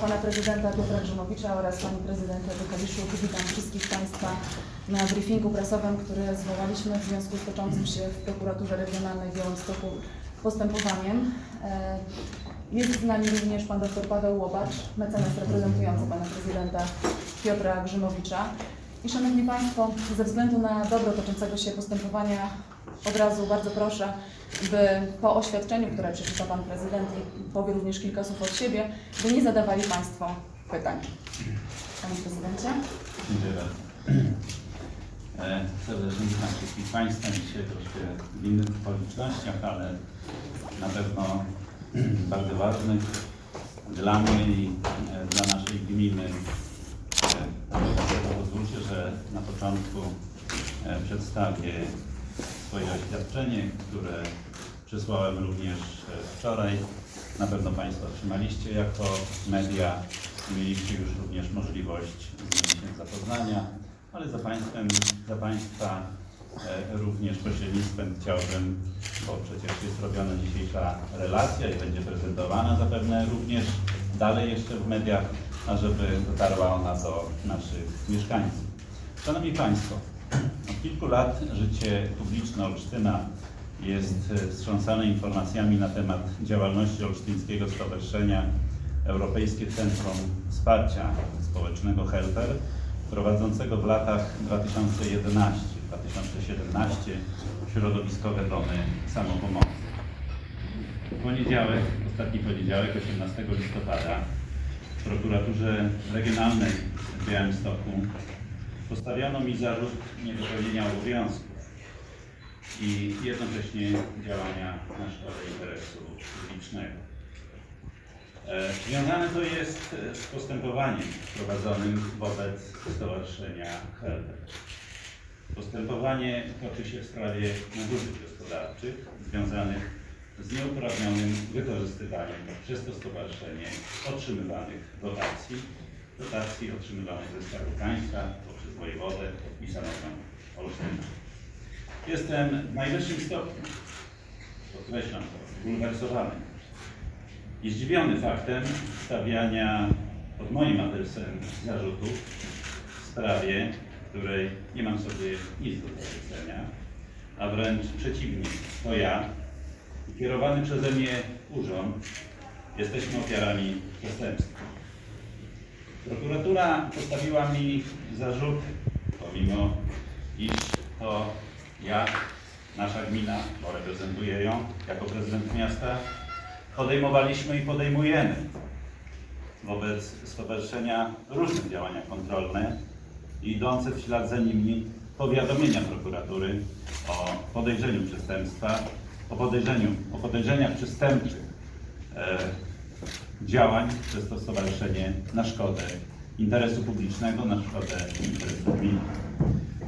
pana prezydenta Piotra Grzymowicza oraz pani prezydent Ewy Kaliszuk. Witam wszystkich państwa na briefingu prasowym, który zwołaliśmy w związku z toczącym się w prokuraturze regionalnej w Białymstoku postępowaniem. E, Jest z nami również pan dr Paweł Łobacz, mecenas reprezentujący pana prezydenta Piotra Grzymowicza. I szanowni państwo, ze względu na dobro toczącego się postępowania od razu bardzo proszę, by po oświadczeniu, które przeczyta Pan Prezydent i powie również kilka słów od siebie, by nie zadawali Państwo pytań. Panie Prezydencie. Dziękuję bardzo. E, Serdecznie witam wszystkich Państwa. Dzisiaj troszkę w innych okolicznościach, ale na pewno bardzo ważnych dla mnie i e, dla naszej gminy. E, Pozwólcie, że na początku e, przedstawię swoje oświadczenie, które przesłałem również e, wczoraj. Na pewno Państwo otrzymaliście jako media. Mieliście już również możliwość z nim się zapoznania, ale za Państwem, za Państwa e, również pośrednictwem chciałbym, bo przecież jest robiona dzisiejsza relacja i będzie prezentowana zapewne również dalej jeszcze w mediach, ażeby dotarła ona do naszych mieszkańców. Szanowni Państwo, kilku lat życie publiczne Olsztyna jest e, wstrząsane informacjami na temat działalności Olsztyńskiego Stowarzyszenia Europejskie Centrum Wsparcia Społecznego HELPER, prowadzącego w latach 2011-2017 środowiskowe domy samopomocy. W poniedziałek, ostatni poniedziałek, 18 listopada, w prokuraturze regionalnej w Białymstoku postawiono mi zarzut niewypełnienia obowiązków i jednocześnie działania na szkodę interesu publicznego. E, Związane to jest e, z postępowaniem prowadzonym wobec Stowarzyszenia Helper. Postępowanie toczy się w sprawie nadużyć gospodarczych związanych z nieuprawnionym wykorzystywaniem przez to stowarzyszenie otrzymywanych dotacji, dotacji otrzymywanych ze Skarbu Państwa wojewodę i samorząd Olsztyna. Jestem w najwyższym stopniu, podkreślam to, zbulwersowany i zdziwiony faktem stawiania pod moim adresem zarzutów w sprawie, której nie mam sobie nic do powiedzenia, a wręcz przeciwnie, to ja i kierowany przeze mnie urząd jesteśmy ofiarami przestępstwa. Prokuratura postawiła mi zarzuty, pomimo iż to ja, nasza gmina, bo reprezentuję ją jako prezydent miasta, podejmowaliśmy i podejmujemy wobec stowarzyszenia różne działania kontrolne idące w ślad za nimi powiadomienia prokuratury o podejrzeniu przestępstwa, o, podejrzeniu, o podejrzeniach przestępczych e, działań przez to stowarzyszenie na szkodę interesu publicznego, na szkodę interesu gminy.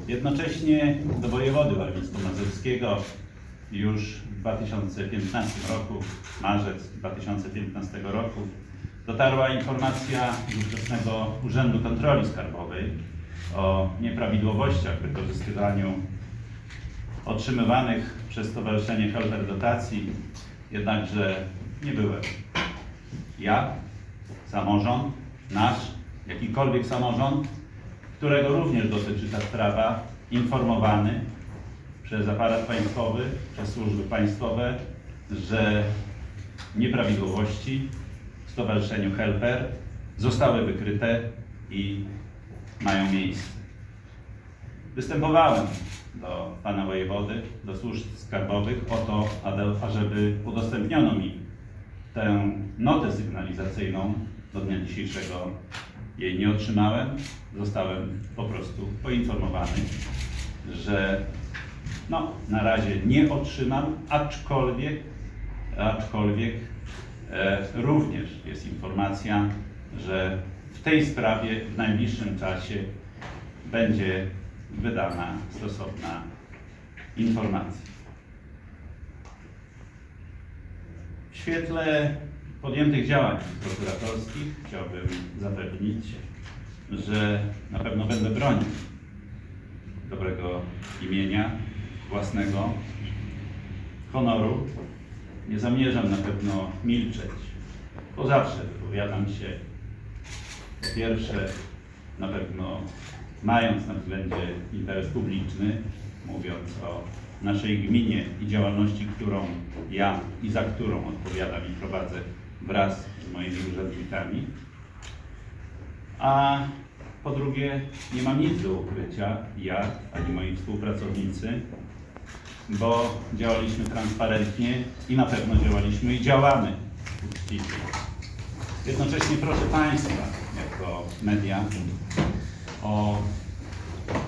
Jednocześnie do wojewody warmińsko-mazurskiego już w 2015 roku, marzec 2015 roku, dotarła informacja z ówczesnego Urzędu Kontroli Skarbowej o nieprawidłowościach w wykorzystywaniu otrzymywanych przez Stowarzyszenie Helper dotacji, jednakże nie byłem ja, samorząd, nasz, jakikolwiek samorząd, którego również dotyczy ta sprawa, informowany przez aparat państwowy, przez służby państwowe, że nieprawidłowości w Stowarzyszeniu Helper zostały wykryte i mają miejsce. Występowałem do pana wojewody, do służb skarbowych o to, ażeby udostępniono mi tę notę sygnalizacyjną. Do dnia dzisiejszego jej nie otrzymałem. Zostałem po prostu poinformowany, że no, na razie nie otrzymam, aczkolwiek, aczkolwiek e, również jest informacja, że w tej sprawie w najbliższym czasie będzie wydana stosowna informacja. Świetle podjętych działań prokuratorskich chciałbym zapewnić, że na pewno będę bronił dobrego imienia, własnego honoru. Nie zamierzam na pewno milczeć, bo zawsze wypowiadam się Po pierwsze, na pewno mając na względzie interes publiczny, mówiąc o naszej gminie i działalności, którą ja i za którą odpowiadam i prowadzę wraz z moimi urzędnikami. A po drugie, nie mam nic do ukrycia, ja ani moi współpracownicy, bo działaliśmy transparentnie i na pewno działaliśmy i działamy uczciwie. Jednocześnie proszę Państwa, jako media, o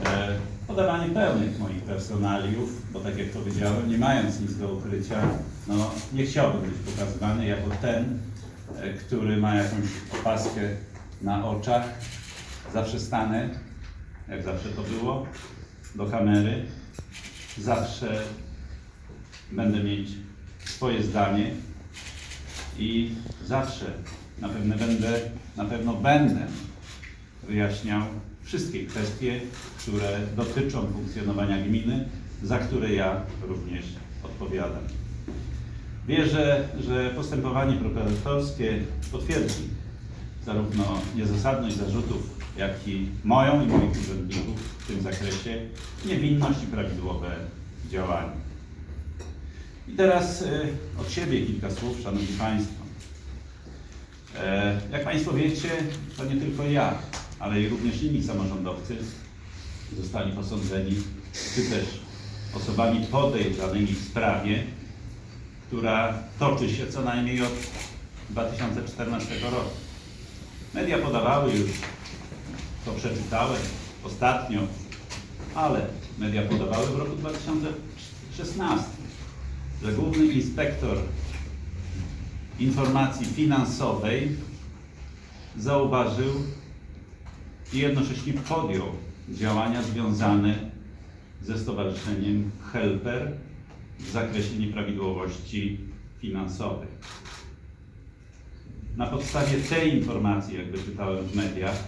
e, podawanie pełnych moich personaliów, bo tak jak powiedziałem, nie mając nic do ukrycia, no nie chciałbym być pokazywany jako ten, e, który ma jakąś opaskę na oczach. Zawsze stanę, jak zawsze to było, do kamery. Zawsze będę mieć swoje zdanie i zawsze na pewno będę, na pewno będę wyjaśniał wszystkie kwestie, które dotyczą funkcjonowania gminy, za które ja również odpowiadam. Wierzę, że postępowanie prokuratorskie potwierdzi zarówno niezasadność zarzutów, jak i moją i moich urzędników w tym zakresie, niewinność i prawidłowe działanie. I teraz e, od siebie kilka słów, Szanowni Państwo. E, Jak Państwo wiecie, to nie tylko ja, ale i również inni samorządowcy zostali posądzeni, czy też osobami podejrzanymi w sprawie, która toczy się co najmniej od 2014 roku. Media podawały już, to przeczytałem ostatnio, ale media podawały w roku 2016, że główny inspektor informacji finansowej zauważył i jednocześnie podjął działania związane ze Stowarzyszeniem Helper w zakresie nieprawidłowości finansowych. Na podstawie tej informacji, jak wyczytałem w mediach,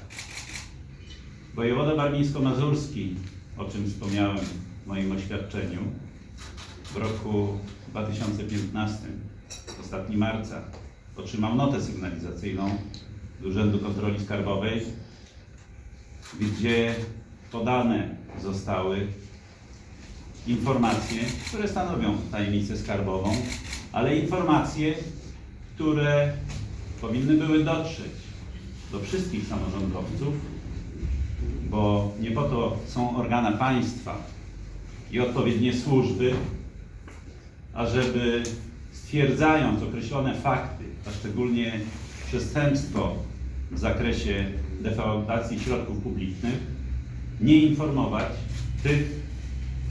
wojewoda warmińsko-mazurski, o czym wspomniałem w moim oświadczeniu, w roku 2015, ostatni marca, otrzymał notę sygnalizacyjną z Urzędu Kontroli Skarbowej, gdzie podane zostały informacje, które stanowią tajemnicę skarbową, ale informacje, które powinny były dotrzeć do wszystkich samorządowców, bo nie po to są organa państwa i odpowiednie służby, ażeby stwierdzając określone fakty, a szczególnie przestępstwo w zakresie defraudacji środków publicznych, nie informować tych,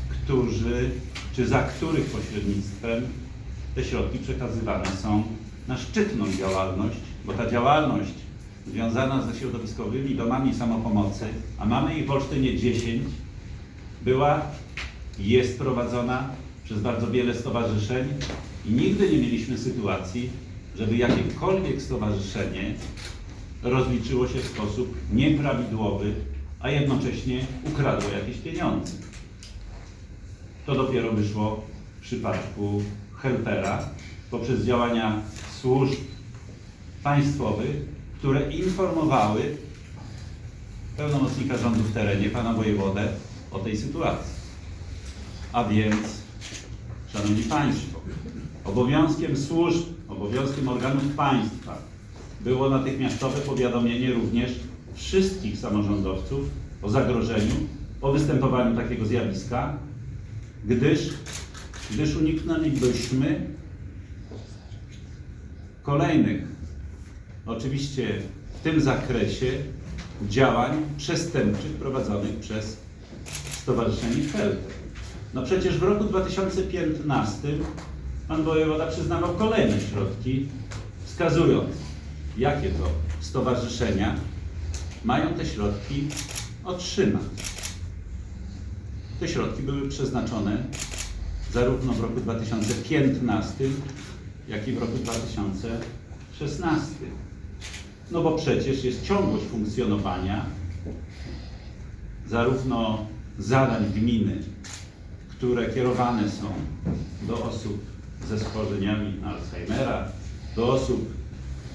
którzy, czy za których pośrednictwem te środki przekazywane są na szczytną działalność, bo ta działalność związana ze środowiskowymi domami samopomocy, a mamy ich w Olsztynie 10, była i jest prowadzona przez bardzo wiele stowarzyszeń i nigdy nie mieliśmy sytuacji, żeby jakiekolwiek stowarzyszenie rozliczyło się w sposób nieprawidłowy, a jednocześnie ukradło jakieś pieniądze. To dopiero wyszło w przypadku Helpera poprzez działania służb państwowych, które informowały pełnomocnika rządu w terenie, pana wojewodę, o tej sytuacji. A więc, Szanowni Państwo, obowiązkiem służb, obowiązkiem organów państwa było natychmiastowe powiadomienie również wszystkich samorządowców o zagrożeniu, o występowaniu takiego zjawiska, gdyż, gdyż uniknęlibyśmy kolejnych, oczywiście w tym zakresie, działań przestępczych prowadzonych przez Stowarzyszenie Helper. No przecież w roku 2015 pan wojewoda przyznawał kolejne środki, wskazując, jakie to stowarzyszenia mają te środki otrzymać. Te środki były przeznaczone zarówno w roku 2015, jak i w roku 2016. No bo przecież jest ciągłość funkcjonowania zarówno zadań gminy, które kierowane są do osób ze schorzeniami Alzheimera, do osób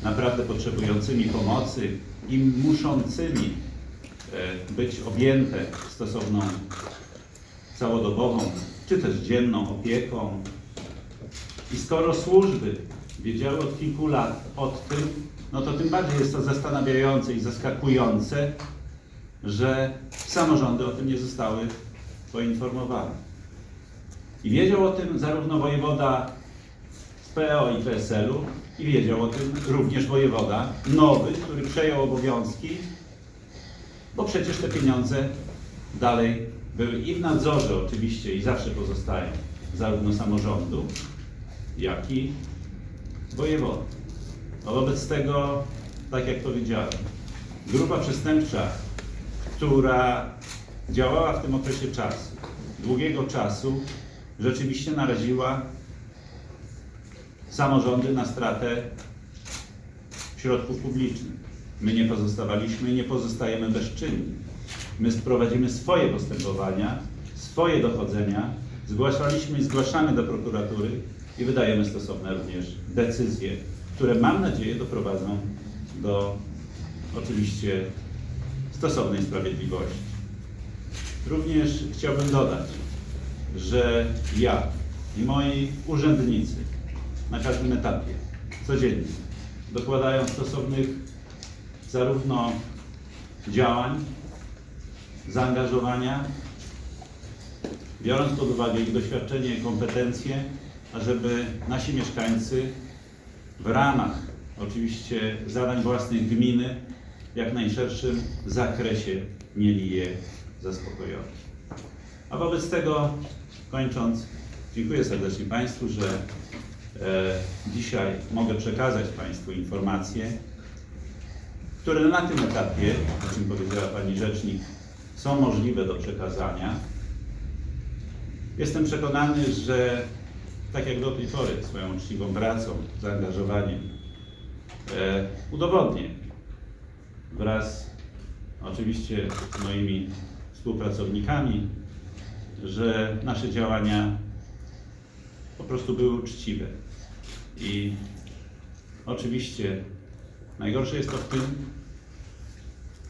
naprawdę potrzebującymi pomocy, i muszącymi e, być objęte stosowną całodobową czy też dzienną opieką. I skoro służby wiedziały od kilku lat o tym, no to tym bardziej jest to zastanawiające i zaskakujące, że samorządy o tym nie zostały poinformowane. I wiedział o tym zarówno wojewoda z PO i PSL-u i wiedział o tym również wojewoda nowy, który przejął obowiązki, bo przecież te pieniądze dalej były i w nadzorze oczywiście i zawsze pozostają zarówno samorządu, jak i wojewody. Wobec tego, tak jak powiedziałem, grupa przestępcza, która działała w tym okresie czasu, długiego czasu, rzeczywiście naraziła samorządy na stratę środków publicznych. My nie pozostawaliśmy i nie pozostajemy bezczynni. My prowadzimy swoje postępowania, swoje dochodzenia, zgłaszaliśmy i zgłaszamy do prokuratury i wydajemy stosowne również decyzje, które mam nadzieję doprowadzą do oczywiście stosownej sprawiedliwości. Również chciałbym dodać, że ja i moi urzędnicy na każdym etapie, codziennie, dokładają stosownych zarówno działań, zaangażowania, biorąc pod uwagę ich doświadczenie i kompetencje, ażeby nasi mieszkańcy w ramach oczywiście zadań własnych gminy w jak najszerszym zakresie mieli je zaspokojone. A wobec tego, kończąc, dziękuję serdecznie Państwu, że dzisiaj mogę przekazać Państwu informacje, które na tym etapie, o czym powiedziała Pani Rzecznik, są możliwe do przekazania. Jestem przekonany, że tak jak do tej pory swoją uczciwą pracą, zaangażowaniem e, udowodnię wraz oczywiście z moimi współpracownikami, że nasze działania po prostu były uczciwe. I oczywiście najgorsze jest to w tym,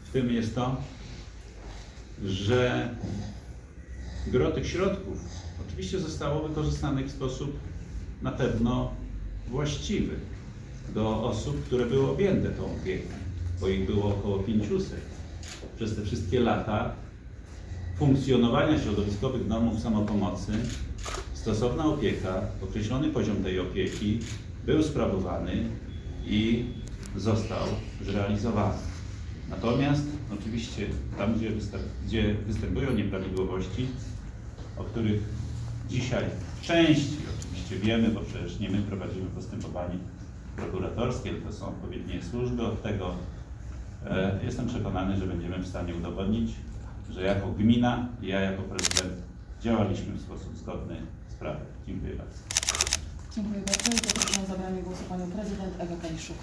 w tym jest to, że gro tych środków oczywiście zostało wykorzystanych w sposób na pewno właściwy do osób, które były objęte tą opieką, bo ich było około 500 przez te wszystkie lata funkcjonowania środowiskowych domów samopomocy stosowna opieka, określony poziom tej opieki był sprawowany i został zrealizowany. Natomiast oczywiście tam, gdzie, gdzie występują nieprawidłowości, o których dzisiaj w części oczywiście wiemy, bo przecież nie my prowadzimy postępowanie prokuratorskie, to są odpowiednie służby od tego, E, Jestem przekonany, że będziemy w stanie udowodnić, że jako gmina i ja jako prezydent działaliśmy w sposób zgodny z prawem. Dziękuję bardzo. Dziękuję bardzo i proszę o zabranie głosu Panią Prezydent Ewę Kaliszuk.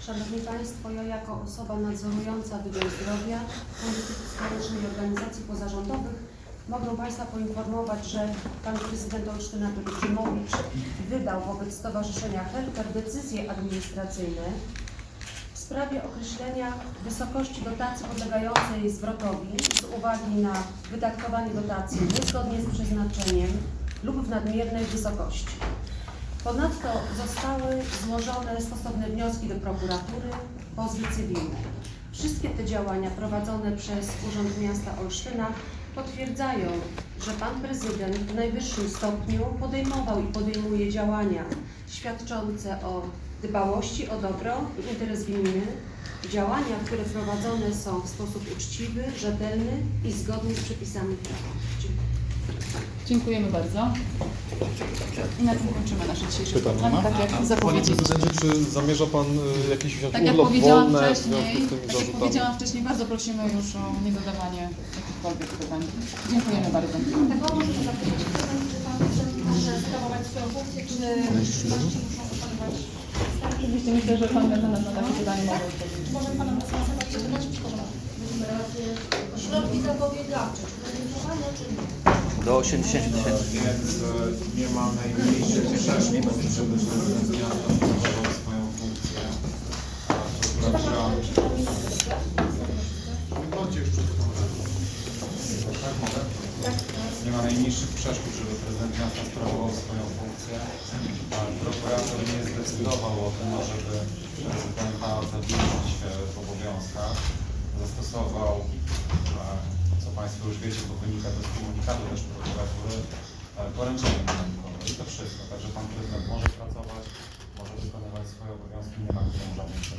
Szanowni Państwo, ja jako osoba nadzorująca Wydział Zdrowia Polityki Społecznej i Organizacji Pozarządowych mogę Państwa poinformować, że Pan Prezydent Olsztyna Piotr wydał wobec Stowarzyszenia Helper decyzje administracyjne w sprawie określenia wysokości dotacji podlegającej zwrotowi z uwagi na wydatkowanie dotacji niezgodnie z przeznaczeniem lub w nadmiernej wysokości. Ponadto zostały złożone stosowne wnioski do prokuratury, pozwy cywilne. Wszystkie te działania prowadzone przez Urząd Miasta Olsztyna potwierdzają, że Pan Prezydent w najwyższym stopniu podejmował i podejmuje działania świadczące o dbałości o dobro i interes gminy, działania, które prowadzone są w sposób uczciwy, rzetelny i zgodny z przepisami prawa. Dziękuję. Dziękujemy bardzo. I na tym kończymy nasze dzisiejsze Pytanie spotkanie. ma? Tak jak Panie zapowiedzieliśmy. prezydencie, czy zamierza pan y, jakiś wziąć Tak jak urlop powiedziałam wolny w wcześniej, związku z tymi tak jak zarzutami? powiedziałam wcześniej, bardzo prosimy już o niezadawanie jakichkolwiek pytań. Dziękujemy bardzo. Tego może zapytać, czy pan prezydent może sprawować swoją funkcję, czy gości muszą starki? Oczywiście myślę, że Pan mecenas na takie pytanie może odpowiedzieć. Może pana mecenas się pytać, czy może środki zapobiegawcze, czy podejmowane, czy nie? Do 80 tysięcy. Więc e, nie ma najmniejszych potrzeby, żeby ten miasto sprawował swoją funkcję. A prokuratura... Chodźcie już przed Tak mogę? Nie ma najmniejszych przeszkód, żeby prezydent miasta sprawował swoją funkcję. Ale prokurator nie zdecydował o tym, żeby prezydenta zawiesić w obowiązkach. Zastosował Państwo już wiecie, bo wynika to z komunikatu też prokuratury, e, poręczenie majątkowe. I to wszystko. Także Pan Prezydent może pracować, może wykonywać swoje obowiązki, nie ma w tym żadnych.